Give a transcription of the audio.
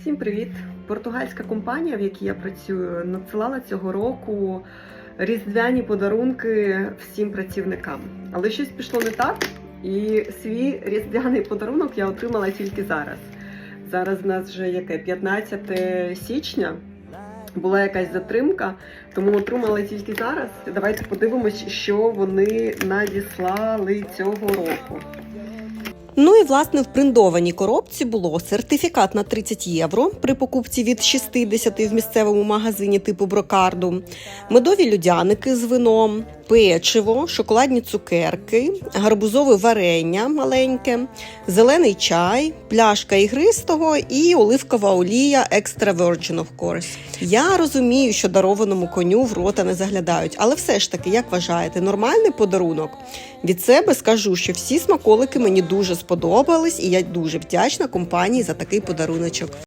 Всім привіт! Португальська компанія, в якій я працюю, надсилала цього року різдвяні подарунки всім працівникам. Але щось пішло не так, і свій різдвяний подарунок я отримала тільки зараз. Зараз в нас вже яке 15 січня. Була якась затримка, тому отримала тільки зараз. Давайте подивимось, що вони надіслали цього року. Ну і власне в приндованій коробці було сертифікат на 30 євро при покупці від 60 в місцевому магазині типу брокарду, медові людяники з вином, печиво, шоколадні цукерки, гарбузове варення маленьке, зелений чай, пляшка ігристого і оливкова олія Extra Virgin, of course. Я розумію, що дарованому коню в рота не заглядають, але все ж таки, як вважаєте, нормальний подарунок? Від себе скажу, що всі смаколики мені дуже сподобались, і я дуже вдячна компанії за такий подаруночок.